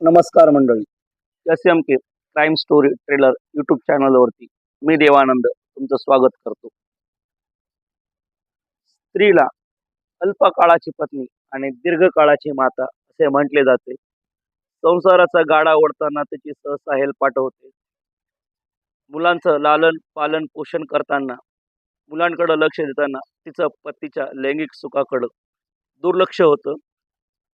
नमस्कार मंडळी. S M K crime story trailer YouTube चॅनलवरती मी देवानंद तुमचं स्वागत करतो. स्त्रीला अल्पकाळाची पत्नी आणि दीर्घकाळाची माता असे म्हटले जाते. संसाराचा गाडा ओढताना त्याची सहसा हेलपाट होते. मुलांचं लालन पालन पोषण करताना मुलांकडं लक्ष देताना तिचं पतीच्या लैंगिक सुखाकडं दुर्लक्ष होतं.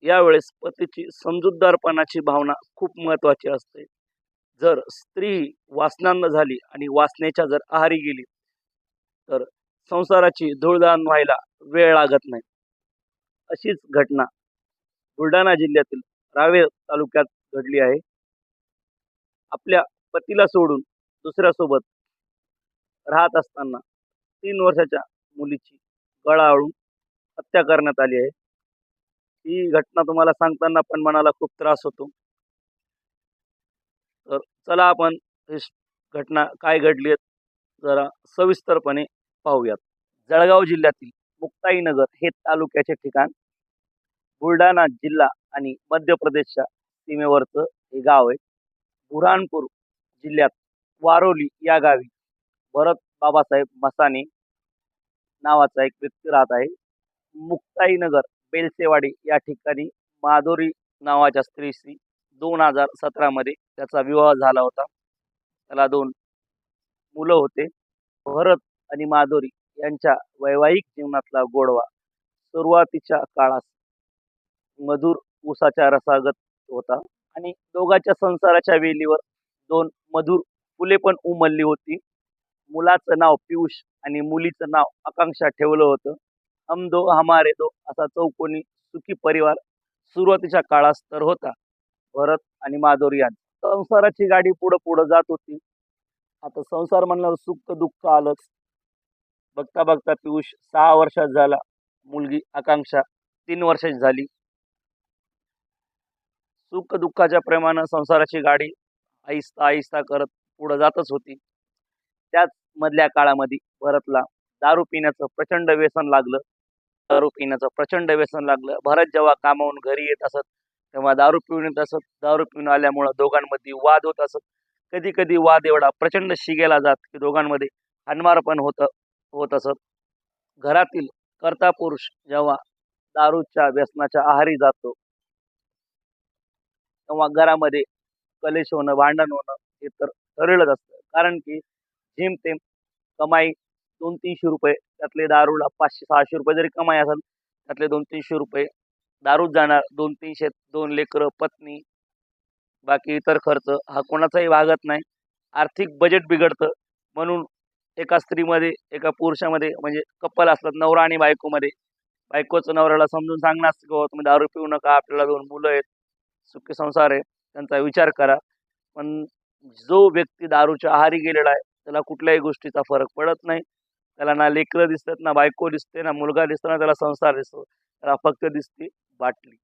यावेळेस पतीची समजूतदारपणाची भावना खूप महत्वाची असते. जर स्त्री वासनांना झाली आणि वासनेच्या जर आहारी गेली तर संसाराची धूळदान व्हायला वेळ लागत नाही. अशीच घटना बुलढाणा जिल्ह्यातील रावे तालुक्यात घडली आहे. आपल्या पतीला सोडून दुसऱ्यासोबत राहत असताना तीन वर्षाच्या मुलीची गळा आळून हत्या करण्यात आली आहे. ही घटना तुम्हाला सांगताना पण मनाला खूप त्रास होतो. तर चला आपण ही घटना काय घडली आहेत जरा सविस्तरपणे पाहूयात. जळगाव जिल्ह्यातील मुक्ताईनगर हे तालुक्याचे ठिकाण. बुलढाणा जिल्हा आणि मध्य प्रदेशच्या सीमेवरचं हे गाव आहे. बुऱ्हाणपूर जिल्ह्यात वारोली या गावी भरत बाबासाहेब मसाने नावाचा एक व्यक्ती राहत आहे. मुक्ताईनगर बेलसेवाडी या ठिकाणी माधुरी नावाच्या स्त्रीशी दोन हजार सतरामध्ये त्याचा विवाह झाला होता. त्याला दोन मुलं होते. भरत आणि माधुरी यांच्या वैवाहिक जीवनातला गोडवा. सुरुवातीच्या काळात मधुर ऊसाच्या रसागत होता आणि दोघांच्या संसाराच्या वेलीवर दोन मधुर फुले पण उमलली होती. मुलाचं नाव पियुष आणि मुलीचं नाव आकांक्षा ठेवलं होतं. हम दो हमारे दो असा चौकोनी सुखी परिवार सुरुवातीच्या काळात तर होता. भरत आणि माधुरी यांचा संसाराची गाडी पुढं पुढं जात होती. आता संसार म्हणल्यावर सुख दुःख आलंच. बघता बघता पियुष सहा वर्षात झाला. मुलगी आकांक्षा तीन वर्षाची झाली. सुख दुःखाच्या प्रेमानं संसाराची गाडी आहिस्ता आहिस्ता करत पुढं जातच होती. त्याच मधल्या काळामध्ये भरतला दारू पिण्याचं प्रचंड व्यसन लागलं. दारू पिण्याचं प्रचंड व्यसन लागलं. भरत जेव्हा कामावून घरी येत असत तेव्हा दारू पिऊन येत असत. दारू पिऊन आल्यामुळं दोघांमध्ये वाद होत असत. कधी कधी वाद एवढा प्रचंड शिगेला जात की दोघांमध्ये हानमार पण होत होत असत. घरातील कर्ता पुरुष जेव्हा दारूच्या व्यसनाच्या आहारी जातो तेव्हा घरामध्ये कलेश होणं भांडण होणं हे तर ठरलेलंच असतं. कारण की जेमतेम कमाई दोन तीनशे रुपये. त्यातले दारूला पाचशे सहाशे रुपये जरी कमाई असेल त्यातले दोन तीनशे रुपये दारूच जाणार. दोन तीनशे दोन लेकरं पत्नी बाकी इतर खर्च. हा कोणाचाही भागत नाही. आर्थिक बजेट बिघडतं. म्हणून एका स्त्रीमध्ये एका पुरुषामध्ये म्हणजे कप्पल असतात नवरा आणि बायकोमध्ये. बायकोचं नवऱ्याला समजून सांगणं असतं की तुम्ही दारू पिऊ नका. आपल्याला दोन मुलं आहेत. सुखी संसार आहे. त्यांचा विचार करा. पण जो व्यक्ती दारूच्या आहारी गेलेला आहे त्याला कुठल्याही गोष्टीचा फरक पडत नाही. त्याला ना लेकरं दिसतात ना बायको दिसते ना मुलगा दिसतो ना त्याला संसार दिसतो. त्याला फक्त दिसते बाटली.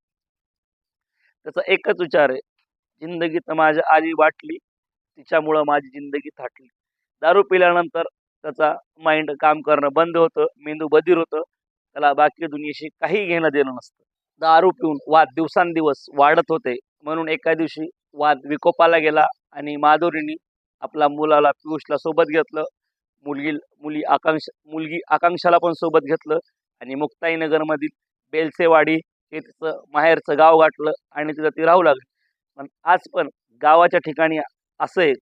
त्याचा एकच विचार आहे जिंदगी तर माझ्या आली वाटली तिच्यामुळं माझी जिंदगी थाटली. दारू पिल्यानंतर त्याचा माइंड काम करणं बंद होतं मेंदू बधीर होतं. त्याला बाकी दुनियेशी काही घेणं देणं नसतं. दारू पिऊन वाद दिवसांदिवस वाढत होते. म्हणून एका दिवशी वाद विकोपाला गेला आणि माधुरीने आपला मुलाला पियुषला सोबत घेतलं. मुलगी मुली आकांक्षा मुलगी आकांक्षाला पण सोबत घेतलं आणि मुक्ताईनगरमधील बेलसेवाडी हे तिचं माहेरचं गाव गाठलं आणि तिथं ती राहू लागली. पण आज पण गावाच्या ठिकाणी असं आहे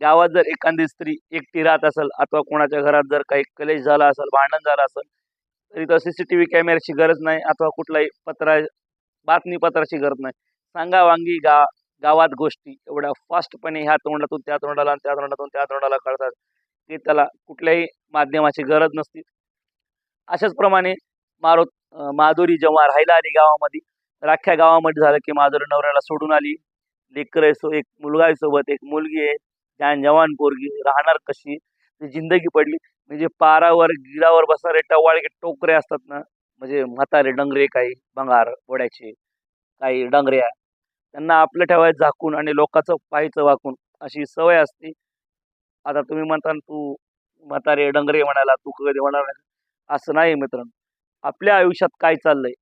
गावात जर एखादी स्त्री एकटी राहत असेल अथवा कोणाच्या घरात जर काही कलेश झाला असेल भांडण झालं असेल तरी तर सी सी टी व्ही कॅमेऱ्याची गरज नाही अथवा कुठलाही पत्रा बातमीपत्राची गरज नाही. सांगा वांगी गा गावात गोष्टी एवढ्या फास्टपणे ह्या तोंडातून त्या तोंडाला आणि त्या तोंडातून त्या तोंडाला कळतात. की त्याला कुठल्याही माध्यमाची गरज नसती. अशाच प्रमाणे मारुत माधुरी जेव्हा राहायला आली गावामध्ये तर अख्ख्या गावामध्ये झालं की माधुरी नवऱ्याला सोडून आली. लेकर सो एक मुलगा आहे सोबत एक मुलगी आहे. ज्ञान जवान पोरगी राहणार कशी? ती जिंदगी पडली. म्हणजे पारावर गिडावर बसणारे टवाळके टोकरे असतात ना. म्हणजे म्हातारे डंगरे काही भंगार वड्याचे काही डंगऱ्या. त्यांना आपलं ठेवायचं झाकून आणि लोकांचं पाहायचं वाकून अशी सवय असते. आता तुम्ही म्हणता तू म्हातारे डंगरे म्हणाला तू कधी होणार असं नाही मित्रांनो. आपल्या आयुष्यात काय चाललंय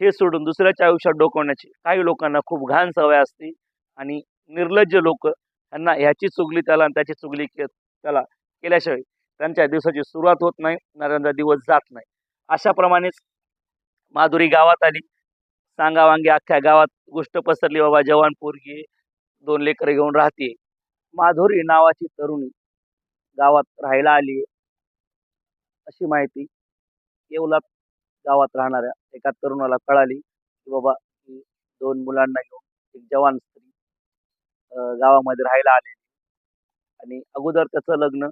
हे सोडून दुसऱ्याच्या आयुष्यात डोकवण्याची काही लोकांना खूप घाण सवय असते आणि निर्लज्ज लोक त्यांना ह्याची चुगली त्याला आणि त्याची चुगली के त्याला केल्याशिवाय त्यांच्या दिवसाची सुरुवात होत नाही ना त्यांचा दिवस जात नाही. अशाप्रमाणेच माधुरी गावात आली. सांगावांगी अख्ख्या गावात गोष्ट पसरली बाबा जवान पोरगी दोन लेकर घेऊन राहते. माधुरी नावाची तरुणी गावात राहायला आली अशी माहिती येवला गावात राहणाऱ्या एका तरुणाला कळाली की बाबा दोन मुलांना घेऊन एक जवान स्त्री गावामध्ये राहायला आलेली आणि अगोदर त्याचं लग्न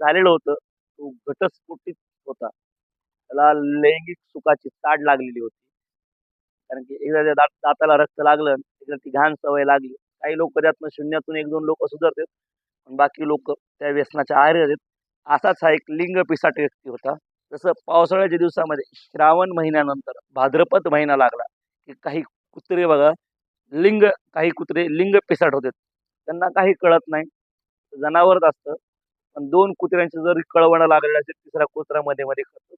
झालेलं होतं. तो घटस्फोटीत होता. त्याला लैंगिक सुखाची ताड लागलेली होती. कारण की एकदा त्या दात दाताला रक्त लागलं एकदा ती घाण सवय लागली. काही लोक त्यातनं शून्यातून एक दोन लोक सुधारतात पण बाकी लोक त्या व्यसनाच्या आहारी आहेत असाच हा एक लिंग पिसाट व्यक्ती होता. जसं पावसाळ्याच्या दिवसामध्ये श्रावण महिन्यानंतर भाद्रपद महिना लागला की काही कुत्रे बघा लिंग काही कुत्रे लिंग पिसाट होते. त्यांना काही कळत नाही. जनावरच असतं. पण दोन कुत्र्यांची जर कळवणं लागलेलं असेल तिसरा कुत्रा मध्ये मध्ये करतो.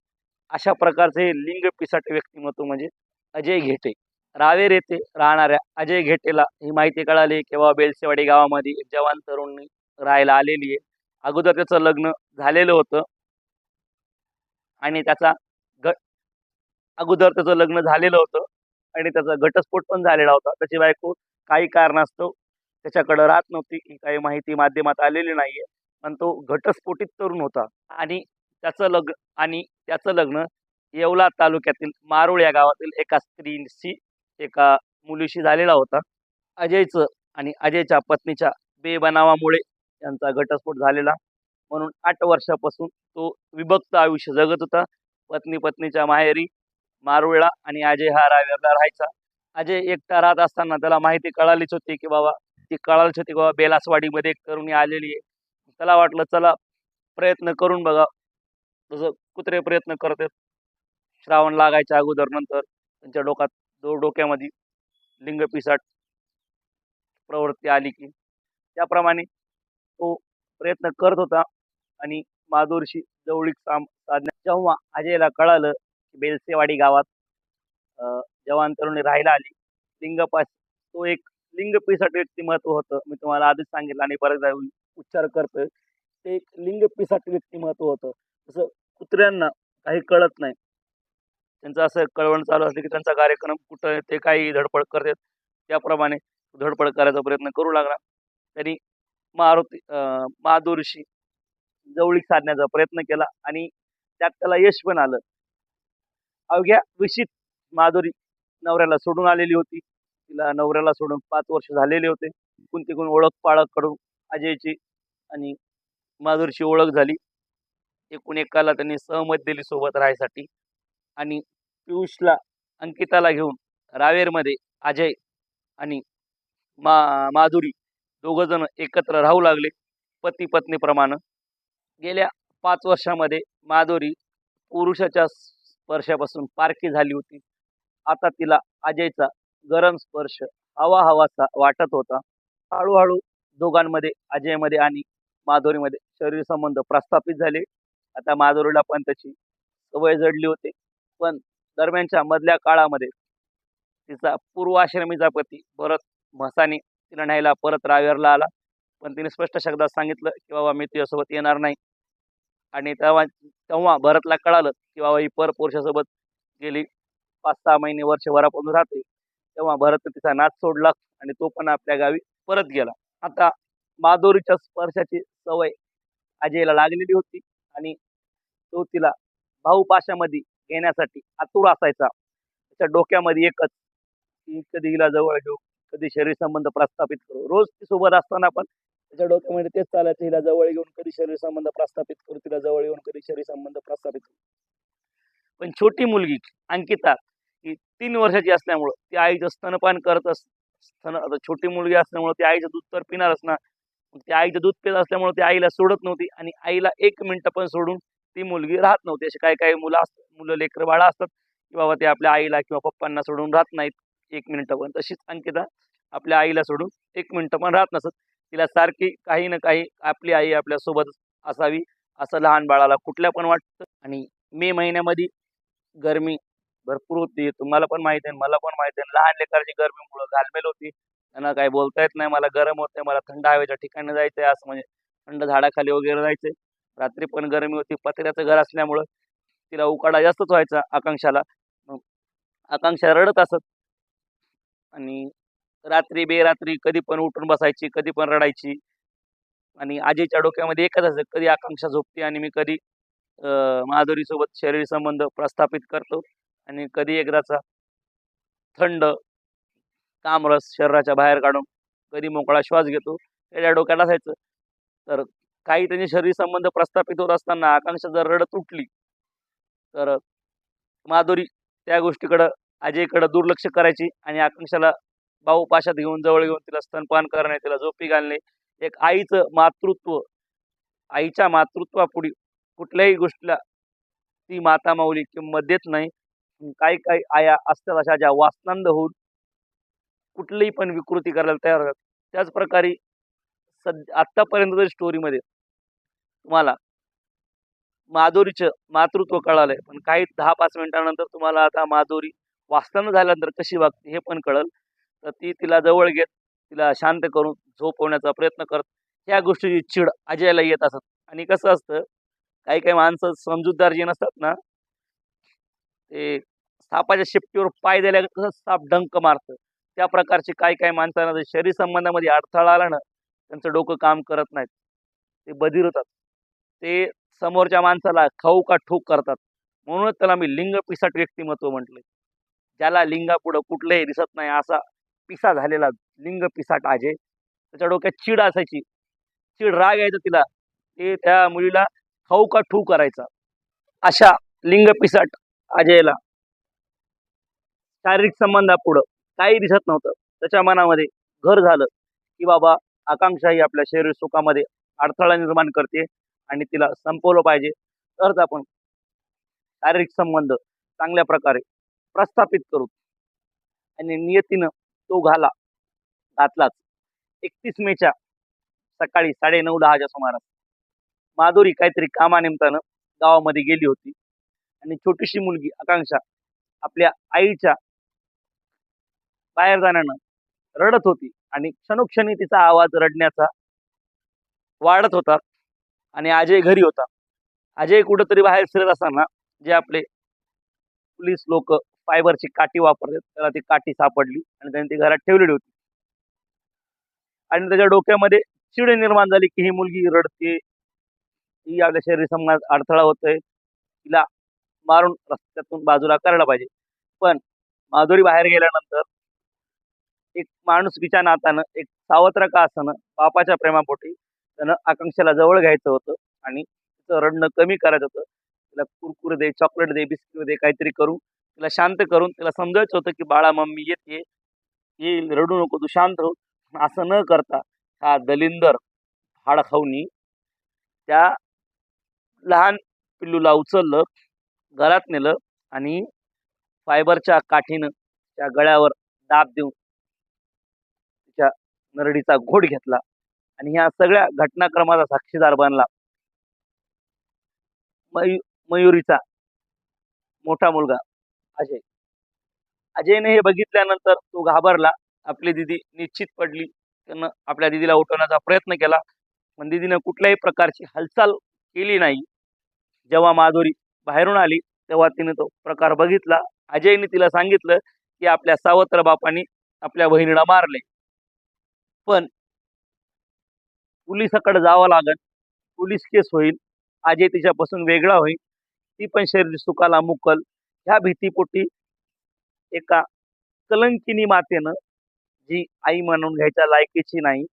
अशा प्रकारचे हे लिंग पिसाट व्यक्तिमत्व म्हणजे अजय घेटे. रावेर येथे राहणाऱ्या अजय घेटेला ही माहिती कळाली किंवा बेलसेवाडी गावामध्ये एक जवान तरुणी राहायला आलेली आहे. अगोदर त्याचं लग्न झालेलं होतं. आणि त्याचा घ अगोदर त्याचं लग्न झालेलं होतं. आणि त्याचा घटस्फोट पण झालेला होता. त्याची बायको काही कारणास्तव त्याच्याकडं राहत नव्हती. ही काही माहिती माध्यमात आलेली नाहीये. पण तो घटस्फोटित तरुण होता. आणि त्याचं लग्न आणि त्याचं लग्न येवला तालुक्यातील मारुळ या गावातील एका स्त्रीशी एका मुलीशी झालेला होता. अजयचं आणि अजयच्या पत्नीच्या बेबनावामुळे त्यांचा घटस्फोट झालेला. म्हणून आठ वर्षापासून तो विभक्त आयुष्य जगत होता. पत्नी पत्नीच्या माहेरी मारुळला आणि अजय हा रावेरला राहायचा. अजय एकटा राहत असताना त्याला माहिती कळालीच होती की बाबा ती कळालीच होती बाबा बेलासवाडीमध्ये एक तरुणी आलेली आहे. त्याला वाटलं चला प्रयत्न करून बघा. जसं कुत्रे प्रयत्न करतात श्रावण लागायच्या अगोदर नंतर त्यांच्या डोक्यात दो डोक्यामध्ये लिंग पिसाट प्रवृत्ती आली की त्याप्रमाणे तो प्रयत्न करत होता आणि माधुरशी जवळीक साम साधण्या जेव्हा अजयला कळालं की बेलसेवाडी गावात जवान तरुणी राहायला आली लिंगपास तो एक लिंग पिसाट व्यक्तिमत्व होतं. मी तुम्हाला आधीच सांगितलं आणि बऱ्याचदा उच्चार करतोय. ते एक लिंग पिसाट व्यक्तिमत्व होतं. जसं कुत्र्यांना काही कळत नाही. त्यांचं असं कळवण चालू असलं की त्यांचा कार्यक्रम कुठं ते काही धडपड करतात. त्याप्रमाणे धडपड करायचा प्रयत्न करू लागला. त्यांनी मारुती अं, जवळीक साधण्याचा प्रयत्न केला आणि त्यात त्याला यश पण आलं. अवघ्या विशित माधुरी नवऱ्याला सोडून आलेली होती. तिला नवऱ्याला सोडून पाच वर्ष झालेले होते. कोणती कोण ओळख पाळख करून अजयची आणि माधुरीची ओळख झाली. एकूण एकाला त्यांनी सहमत दिली सोबत राहायसाठी. आणि पियुषला अंकिताला घेऊन रावेरमध्ये अजय आणि मा माधुरी दोघंजण एकत्र राहू लागले पती पत्नीप्रमाणे. गेल्या पाच वर्षामध्ये माधुरी पुरुषाच्या स्पर्शापासून पारखी झाली होती. आता तिला अजयचा गरम स्पर्श हवा हवासा वाटत होता. हळूहळू दोघांमध्ये अजयमध्ये आणि माधुरीमध्ये शरीर संबंध प्रस्थापित झाले. आता माधुरीला पण त्याची सवय जडली होती. पण दरम्यानच्या मधल्या काळामध्ये तिचा पूर्वाश्रमीचा पती भरत म्हसाने तिला न्यायला परत रावेरला आला. पण तिने स्पष्ट शब्दात सांगितलं की बाबा मी तुझ्यासोबत येणार नाही. आणि तेव्हा तेव्हा भरतला कळालं की बाबा ही पर पुरुषासोबत गेली. पाच सहा महिने वर्षभरापासून राहते. तेव्हा भरत तिचा नाच सोडला आणि तो पण आपल्या गावी परत गेला. आता माधुरीच्या स्पर्शाची सवय अजयला लागलेली होती आणि तो तिला भाऊपाशामध्ये येण्यासाठी आतुर असायचा. त्याच्या डोक्यामध्ये एकच कधी हिला जवळ घेऊ कधी शरीर संबंध प्रस्थापित करू. रोज ती सोबत असताना पण त्याच्या डोक्यामध्ये तेच चालायचं हिला जवळ घेऊन कधी शरीर संबंध प्रस्थापित करू तिला जवळ येऊन कधी शरीर संबंध प्रस्थापित करू. पण छोटी मुलगी अंकिता ही तीन वर्षाची असल्यामुळं ती आईचं स्तनपान करत अस स्तन छोटी मुलगी असल्यामुळं ती आईचं दूध तर पिणारच ना. मग ती आईचं दूध पित असल्यामुळे ती आईला सोडत नव्हती आणि आईला एक मिनिट पण सोडून ती मुलगी राहत नव्हती. असे काही काही मुलं असतात मुलं लेकर बाळा असतात की बाबा ते आपल्या आईला किंवा पप्पांना सोडून राहत नाहीत एक मिनिटं पण तशीच अंकिता आपल्या आईला सोडून एक मिनिटं पण राहत नसत. तिला सारखी काही ना काही आपली आई आपल्यासोबत असावी असं लहान बाळाला कुठल्या पण वाटतं. आणि मे महिन्यामध्ये गरमी भरपूर होती. तुम्हाला पण माहिती आहे मला पण माहिती आहे. लहान लेकराची गरमीमुळं घालमेल होती. त्यांना काही बोलता येत नाही. मला गरम होत नाही मला थंड हवेच्या ठिकाणी जायचंय. असं म्हणजे थंड झाडाखाली वगैरे जायचंय. रात्री पण गरमी होती पत्र्याचं घर असल्यामुळं तिला उकाडा जास्तच व्हायचा आकांक्षाला. मग आकांक्षा रडत असत. आणि रात्री बेरात्री कधी पण उठून बसायची कधी पण रडायची. आणि आजीच्या डोक्यामध्ये एकच असं कधी आकांक्षा झोपते आणि मी कधी माधुरीसोबत शरीर संबंध प्रस्थापित करतो आणि कधी एकदाचा थंड कामरस शरीराच्या बाहेर काढून कधी मोकळा श्वास घेतो त्याच्या डोक्यात असायचं. तर काही त्यांचे शरीर संबंध प्रस्थापित होत असताना आकांक्षा जर रडत उठली तर माधुरी त्या गोष्टीकडं आजीकडं दुर्लक्ष करायची आणि आकांक्षाला भाऊ पाशात घेऊन जवळ घेऊन तिला स्तनपान करणे तिला झोपी घालणे एक आईचं मातृत्व आईच्या मातृत्वापुढे कुठल्याही गोष्टीला ती माता माऊली किंमत देत नाही. काही काही आया असतात अशा ज्या वासनांद होऊन कुठलीही पण विकृती करायला तयार होतात. त्याच प्रकारे सध्या आत्तापर्यंतच्या स्टोरीमध्ये तुम्हाला माधुरीचं मातृत्व कळालंय पण काही दहा पाच मिनिटानंतर तुम्हाला आता माधुरी वाचताना झाल्यानंतर कशी वागते हे पण कळल. तर ती तिला जवळ घेत तिला शांत करून झोपवण्याचा प्रयत्न करत ह्या गोष्टीची चिड अजयला येत असत. आणि कसं असतं काही काही माणसं समजूतदार जे नसतात ना ते सापाच्या शेपटीवर पाय द्यायला कसं साप डंक मारतं. त्या प्रकारचे काही काही माणसांना जर शरीर संबंधामध्ये अडथळा आला ना त्यांचं डोकं काम करत नाहीत. ते बधीर होतात. ते समोरच्या माणसाला खाऊ का ठोक करतात. म्हणूनच त्याला मी लिंग पिसाट व्यक्तिमत्व म्हटले ज्याला लिंगापुढं कुठलंही दिसत नाही असा पिसा झालेला लिंग पिसाट आजे त्याच्या डोक्यात चिड असायची. चिड राग यायचा तिला. ते त्या मुलीला खाऊ का ठू करायचा. अशा लिंग पिसाट अजयला शारीरिक संबंधापुढं काही दिसत नव्हतं. त्याच्या मनामध्ये घर झालं की बाबा आकांक्षा ही आपल्या शरीर सुखामध्ये अडथळा निर्माण करते आणि तिला संपवलं पाहिजे. तरच आपण शारीरिक संबंध चांगल्या प्रकारे प्रस्थापित करू. आणि नियतीनं तो घाला घातलाच. एकतीस मेच्या सकाळी साडे नऊ दहाच्या सुमारास माधुरी काहीतरी कामानिमित्तानं गावामध्ये गेली होती. आणि छोटीशी मुलगी आकांक्षा आपल्या आईच्या बाहेर जाण्यानं रडत होती. आणि क्षणोक्षणी तिचा आवाज रडण्याचा वाढत होता आणि अजय घरी होता. अजय कुठंतरी बाहेर फिरत असताना जे आपले पोलीस लोक फायबरची काठी वापरतात त्याला ती काठी सापडली आणि त्यांनी ती घरात ठेवलेली होती. आणि त्याच्या डोक्यामध्ये चिड निर्माण झाली की ही मुलगी रडते ही आपल्या शरीर समाज अडथळा होतोय तिला मारून रस्त्यातून बाजूला करायला पाहिजे. पण माधुरी बाहेर गेल्यानंतर एक माणुसकीच्या नातानं एक सावत्र का असणं बापाच्या प्रेमापोटी त्यानं आकांक्षाला जवळ घ्यायचं होतं आणि तिचं रडणं कमी करायचं होतं. तिला कुरकुरे दे चॉकलेट दे बिस्किट दे काहीतरी करून तिला शांत करून तिला समजायचं होतं की बाळा मम्मी येते येईल रडू नको तू शांत हो असं न करता हा दलिंदर हाड खाऊनी त्या लहान पिल्लूला उचललं घरात नेलं आणि फायबरच्या काठीनं त्या गळ्यावर दाब देऊन नरडीचा घोट घेतला आणि ह्या सगळ्या घटनाक्रमाचा साक्षीदार बनला. मयू मयुरीचा मोठा मुलगा अजय. अजयने हे बघितल्यानंतर तो घाबरला. आपली दिदी निश्चित पडली. त्यानं आपल्या दिदीला उठवण्याचा प्रयत्न केला. पण दिदीनं कुठल्याही प्रकारची हालचाल केली नाही. जेव्हा माधुरी बाहेरून आली तेव्हा तिने तो प्रकार बघितला. अजयने तिला सांगितलं की आपल्या सावत्र बापांनी आपल्या बहिणीला मारले. पण पोलिसाकडे जावं लागल पोलीस केस होईल अजय तिच्यापासून वेगळा होईल. ती पण शरीर सुखाला मुकल. ह्या भीतीपोटी एका कलंकिनी मातेनं जी आई म्हणून घ्यायच्या लायकीची नाही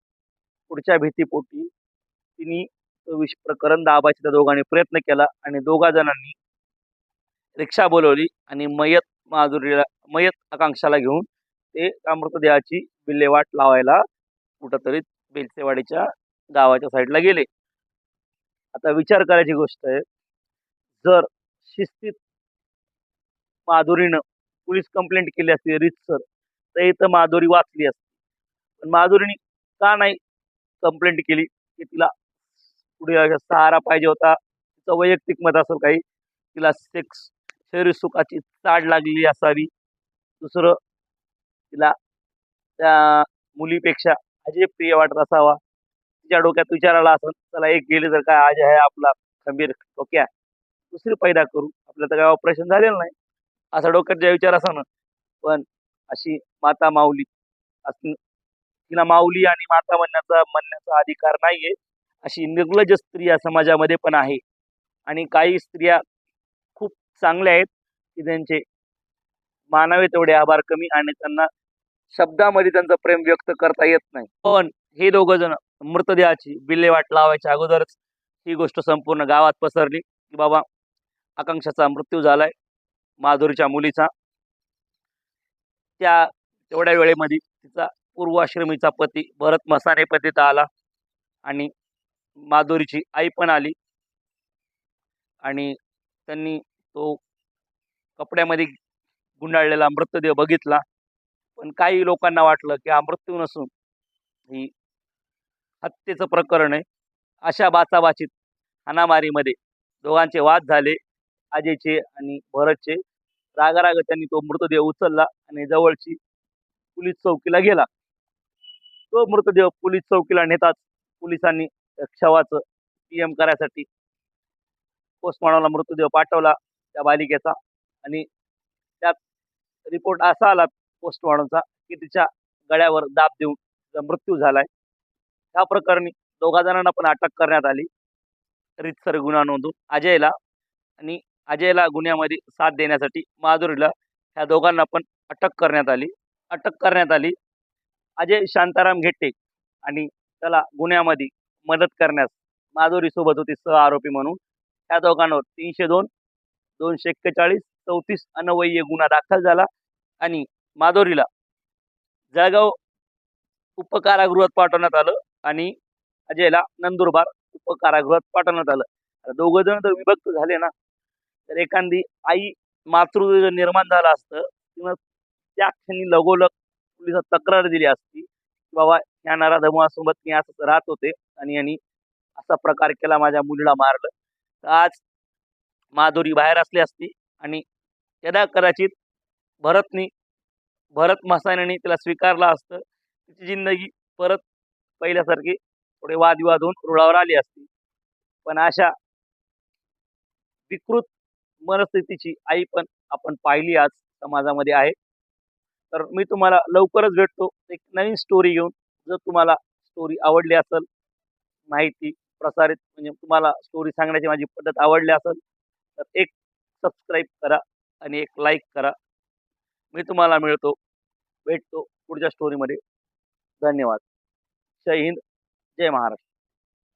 पुढच्या भीतीपोटी तिने तो विष प्रकरण दाबायचा त्या दोघांनी प्रयत्न केला आणि दोघा जणांनी रिक्षा बोलवली आणि मयत माधुरीला मयत आकांक्षाला घेऊन ते त्या मृतदेहाची विल्हेवाट लावायला कुठंतरी बेलसेवाडीच्या गावाच्या साईडला गेले. आता विचार करायची गोष्ट आहे. जर शिस्तीत माधुरीनं पोलीस कंप्लेंट केली असती रीतसर तर इथं माधुरी वाचली असती. पण माधुरीने का नाही कंप्लेंट केली? की तिला पुढे सहारा पाहिजे होता. तिचं वैयक्तिक मत असेल काही तिला सेक्स शरीर सुखाची चाड लागलेली असावी. दुसरं तिला त्या मुलीपेक्षा अजय प्रिय वाटत असावा. तिच्या डोक्यात विचार आला असं चला एक गेले तर काय आज आहे आपला खंबीर डोक्या. दुसरी पैदा करू. आपलं तर काय ऑपरेशन झालेलं नाही. असा डोक्यात जे विचार असा ना पण अशी माता माऊली असं तिला माऊली आणि माता म्हणण्याचा म्हणण्याचा अधिकार नाहीये. अशी निर्लज स्त्रिया समाजामध्ये पण आहे. आणि काही स्त्रिया खूप चांगल्या आहेत की त्यांचे मानावे तेवढे आभार कमी आणि त्यांना शब्दामध्ये त्यांचं प्रेम व्यक्त करता येत नाही. पण हे दोघं जण मृतदेहाची विल्हेवाट लावायच्या अगोदरच ही गोष्ट संपूर्ण गावात पसरली की बाबा आकांक्षाचा मृत्यू झालाय माधुरीच्या मुलीचा. त्या तेवढ्या वेळेमध्ये तिचा पूर्वाश्रमीचा पती भरत मसाने पतीत आला आणि माधुरीची आई पण आली. आणि त्यांनी तो कपड्यामध्ये गुंडाळलेला मृतदेह बघितला. पण काही लोकांना वाटलं की हा मृत्यू नसून ही हत्येचं प्रकरण आहे. अशा बाचाबाचीत हाणामारीमध्ये दोघांचे वाद झाले आजेचे आणि भरतचे. रागाराग त्यांनी तो मृतदेह उचलला आणि जवळची पोलीस चौकीला गेला. तो मृतदेह पोलीस चौकीला नेताच पोलिसांनी शवाचं पी एम करायसाठी पोस्टमॉर्टमला मृतदेह पाठवला त्या बालिकेचा आणि त्यात रिपोर्ट असा आला पोस्टमॉर्टमचा की तिच्या गळ्यावर दाब देऊन मृत्यू झालाय. या प्रकरणी दोघा जणांना पण अटक करण्यात आली. रितसर गुन्हा नोंदून अजयला आणि अजयला गुन्ह्यामध्ये साथ देण्यासाठी माधुरीला ह्या दोघांना पण अटक करण्यात आली. अटक करण्यात आली. अजय शांताराम घेट्टे आणि त्याला गुन्ह्यामध्ये मदत करण्यास माधुरीसोबत होती सह आरोपी म्हणून. त्या दोघांवर तीनशे दोन दोनशे एक्केचाळीस चौतीस अनवय्य गुन्हा दाखल झाला आणि माधुरीला. जळगाव उपकारागृहात पाठवण्यात आलं आणि अजयला नंदुरबार उपकारागृहात पाठवण्यात आलं. आता दोघं जण जर विभक्त झाले ना तर एखादी आई मातृ निर्माण झालं असतं किंवा त्या क्षणी लगोलग पोलिसात तक्रार दिली असती की बाबा ह्या नाराधमासोबत मी असंच राहत होते आणि यांनी असा प्रकार केला माझ्या मुलीला मारलं. तर आज माधुरी बाहेर असली असती आणि यदा कदाचित भरतनी भरत मसाण्याने तिला स्वीकारलं असतं. तिची जिंदगी परत पहिल्यासारखी थोडे वादविवाद होऊन रुळावर आली असती. पण अशा विकृत मनस्थितीची आई पण आपण पाहिली आज समाजामध्ये आहे. तर मी तुम्हाला लवकरच भेटतो. एक नवीन स्टोरी घेऊन. जर तुम्हाला स्टोरी आवडली असेल माहिती प्रसारित म्हणजे तुम्हाला स्टोरी सांगण्याची माझी पद्धत आवडली असेल तर एक सबस्क्राईब करा आणि एक लाईक करा. मी तुम्हाला मिळतो. भेटतो पुढच्या स्टोरीमध्ये धन्यवाद. जय हिंद. जय महाराष्ट्र.